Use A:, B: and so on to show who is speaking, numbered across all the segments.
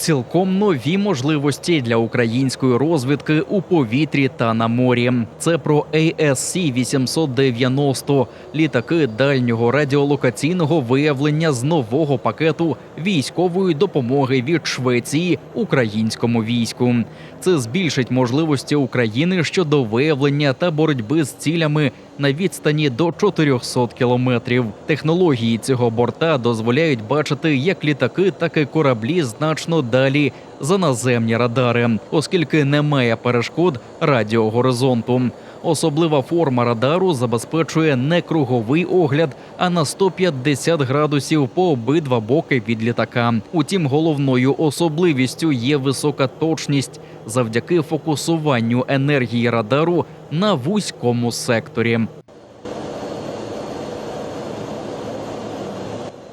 A: цілком нові можливості для української розвідки у повітрі та на морі. Це про ASC 890 літаки дальнього радіолокаційного виявлення з нового пакету військової допомоги від Швеції українському війську. Це збільшить можливості України щодо виявлення та боротьби з цілями на відстані до 400 кілометрів. Технології цього борта дозволяють бачити як літаки, так і кораблі значно далі за наземні радари, оскільки немає перешкод радіогоризонту. Особлива форма радару забезпечує не круговий огляд, а на 150 градусів по обидва боки від літака. Утім, головною особливістю є висока точність завдяки фокусуванню енергії радару на вузькому секторі.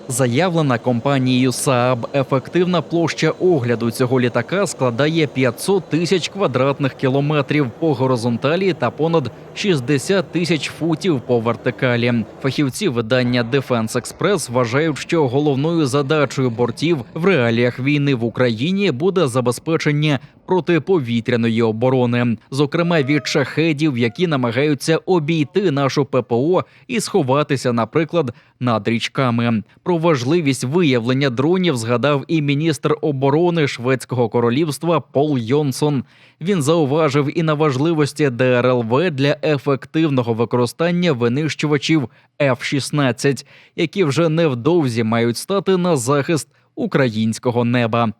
A: Заявлена компанією Saab ефективна площа огляду цього літака складає 500 тисяч квадратних кілометрів по горизонталі та понад 60 тисяч футів по вертикалі. Фахівці видання Defense Express вважають, що головною задачею бортів в реаліях війни в Україні буде забезпечення протиповітряної оборони, зокрема від шахедів, які намагаються обійти нашу ППО і сховатися, наприклад, над річками. Про важливість виявлення дронів згадав і міністр оборони Шведського королівства Пол Йонсон. Він зауважив і на важливості ДРЛВ для ефективного використання винищувачів F-16, які вже невдовзі мають стати на захист українського неба.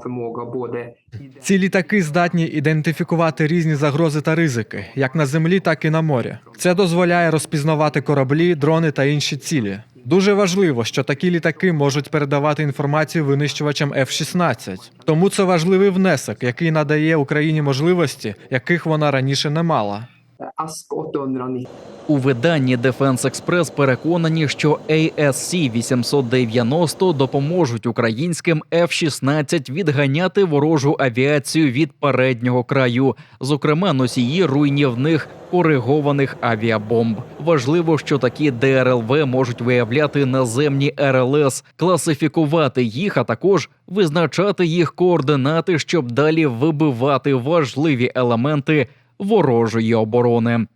B: förmåga
C: Ці літаки здатні ідентифікувати різні загрози та ризики, як на землі, так і на морі. Це дозволяє розпізнавати кораблі, дрони та інші цілі. Дуже важливо, що такі літаки можуть передавати інформацію винищувачам F-16. Тому це важливий внесок, який надає Україні можливості, яких вона раніше не мала.
B: ASK 890
A: У виданні Defense Express переконані, що ASC 890 допоможуть українським F-16 відганяти ворожу авіацію від переднього краю, зокрема носії руйнівних коригованих авіабомб. Важливо, що такі ДРЛВ можуть виявляти наземні РЛС, класифікувати їх, а також визначати їх координати, щоб далі вибивати важливі елементи ворожої оборони.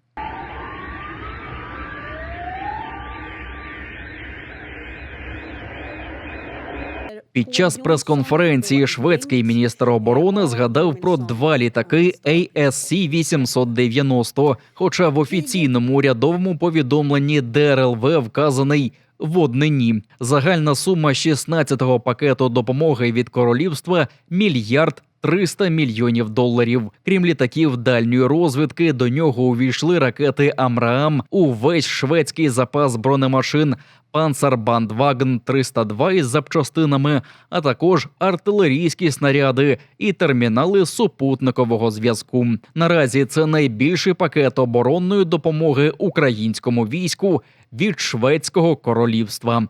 A: Під час прес-конференції шведський міністр оборони згадав про два літаки ASC 890 Хоча в офіційному урядовому повідомленні ДРЛВ вказаний в однині. Загальна сума 16-го пакету допомоги від королівства мільярд 300 мільйонів доларів. Крім літаків дальньої розвідки, до нього увійшли ракети Амраам, увесь шведський запас бронемашин, Панцербандваген 302 із запчастинами, а також артилерійські снаряди і термінали супутникового зв'язку. Наразі це найбільший пакет оборонної допомоги українському війську від шведського королівства.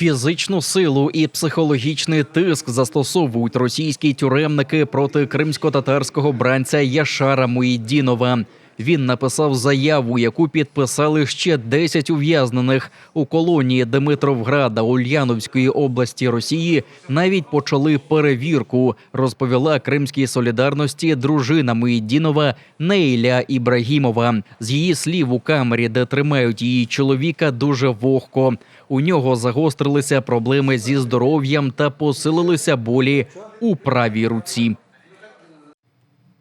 A: Фізичну силу і психологічний тиск застосовують російські тюремники проти кримсько-татарського бранця Яшара Муїдінова. Він написав заяву, яку підписали ще 10 ув'язнених у колонії Димитровграда Ульяновської області Росії. Навіть почали перевірку. Розповіла Кримській солідарності дружина Муїдінова Нейля Ібрагімова. З її слів у камері, де тримають її чоловіка, дуже вогко. У нього загострилися проблеми зі здоров'ям та посилилися болі у правій руці.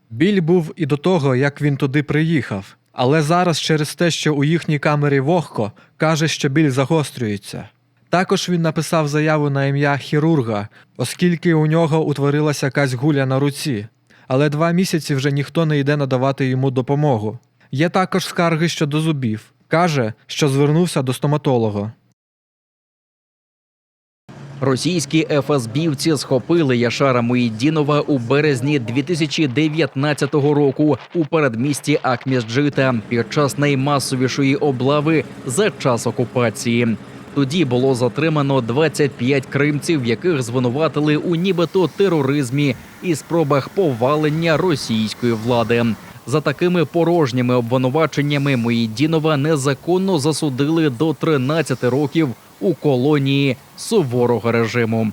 C: Біль був і до того, як він туди приїхав. Але зараз через те, що у їхній камері вогко, каже, що біль загострюється. Також він написав заяву на ім'я хірурга, оскільки у нього утворилася якась гуля на руці. Але два місяці вже ніхто не йде надавати йому допомогу. Є також скарги щодо зубів. Каже, що звернувся до стоматолога.
A: Російські ФСБівці схопили Яшара Муїдінова у березні 2019 року у передмісті Акмісджита під час наймасовішої облави за час окупації. Тоді було затримано 25 кримців, яких звинуватили у нібито тероризмі і спробах повалення російської влади. За такими порожніми обвинуваченнями Моїдінова незаконно засудили до 13 років у колонії суворого режиму.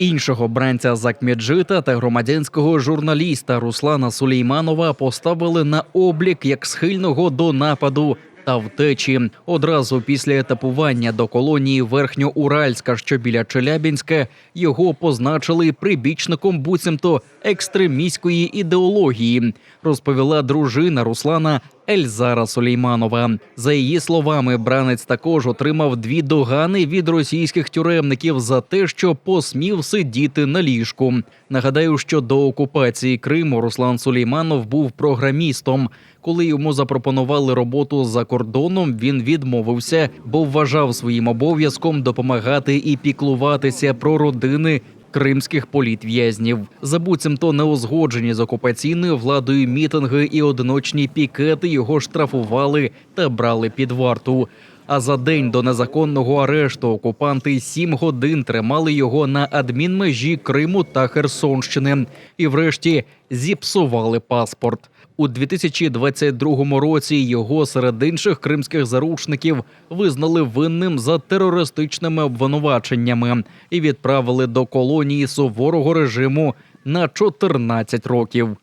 A: Іншого бранця Закміджита та громадянського журналіста Руслана Сулейманова поставили на облік як схильного до нападу та втечі. Одразу після етапування до колонії Верхньоуральська, що біля Челябінська, його позначили прибічником буцімто екстремістської ідеології, розповіла дружина Руслана Ельзара Сулейманова. За її словами, бранець також отримав дві догани від російських тюремників за те, що посмів сидіти на ліжку. Нагадаю, що до окупації Криму Руслан Сулейманов був програмістом. Коли йому запропонували роботу за кордоном, він відмовився, бо вважав своїм обов'язком допомагати і піклуватися про родини кримських політв'язнів. За буцімто неузгоджені з окупаційною владою мітинги і одиночні пікети його штрафували та брали під варту. А за день до незаконного арешту окупанти сім годин тримали його на адмінмежі Криму та Херсонщини і, врешті, зіпсували паспорт. У 2022 році його серед інших кримських заручників визнали винним за терористичними обвинуваченнями і відправили до колонії суворого режиму на 14 років.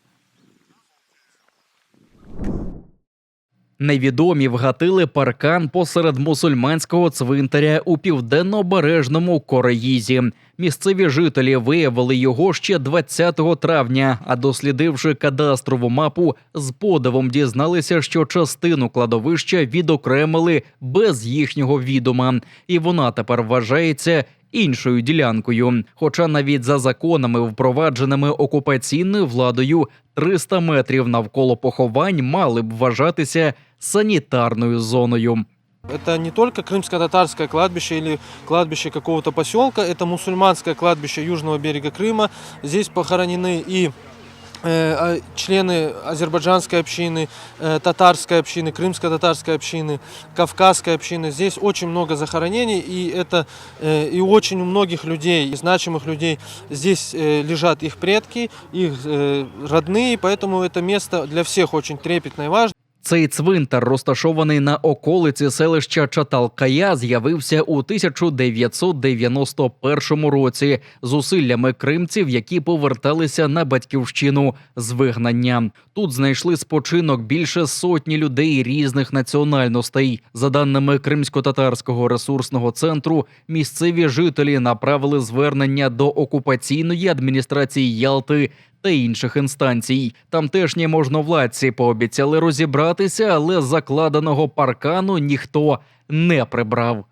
A: Невідомі вгатили паркан посеред мусульманського цвинтаря у південно-бережному Кореїзі. Місцеві жителі виявили його ще 20 травня, а дослідивши кадастрову мапу, з подивом дізналися, що частину кладовища відокремили без їхнього відома, і вона тепер вважається іншою ділянкою. Хоча навіть за законами, впровадженими окупаційною владою, 300 метрів навколо поховань мали б вважатися санітарною зоною.
D: Это не только крымско-татарское кладбище или кладбище какого-то поселка, это мусульманское кладбище южного берега Крыма. Здесь похоронены и э, а, члены азербайджанской общины, э, татарской общины, крымско-татарской общины, кавказской общины. Здесь очень много захоронений, и это э, и очень у многих людей, значимых людей, здесь э, лежат их предки, их э, родные, поэтому это место для всех очень трепетное и важное.
A: Цей цвинтар, розташований на околиці селища Чаталкая, з'явився у 1991 році зусиллями кримців, які поверталися на батьківщину з вигнання. Тут знайшли спочинок більше сотні людей різних національностей. За даними кримсько-татарського ресурсного центру, місцеві жителі направили звернення до окупаційної адміністрації Ялти та інших інстанцій. Тамтешні можновладці пообіцяли розібратися, але закладеного паркану ніхто не прибрав.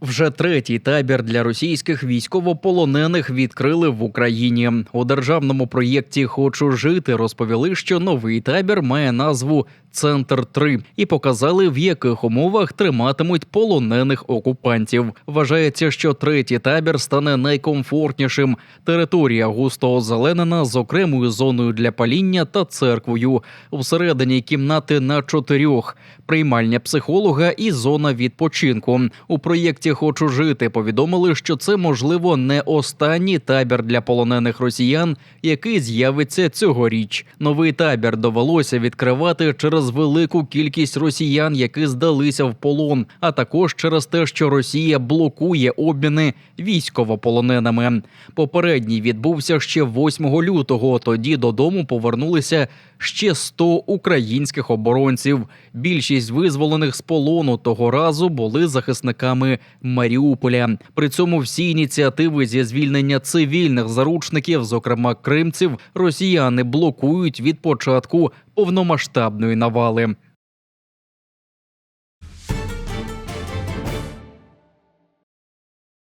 A: Вже третій табір для російських військовополонених відкрили в Україні. У державному проєкті Хочу жити розповіли, що новий табір має назву Центр 3 і показали, в яких умовах триматимуть полонених окупантів. Вважається, що третій табір стане найкомфортнішим. Територія густо озеленена з окремою зоною для паління та церквою. Всередині кімнати на чотирьох, приймальня психолога і зона відпочинку. У проєкті Хочу жити повідомили, що це можливо не останній табір для полонених росіян, який з'явиться цьогоріч. Новий табір довелося відкривати через велику кількість росіян, які здалися в полон, а також через те, що Росія блокує обміни військовополоненими. Попередній відбувся ще 8 лютого. Тоді додому повернулися ще 100 українських оборонців. Більшість визволених з полону того разу були захисниками Маріуполя. При цьому всі ініціативи зі звільнення цивільних заручників, зокрема кримців, росіяни блокують від початку повномасштабної навали.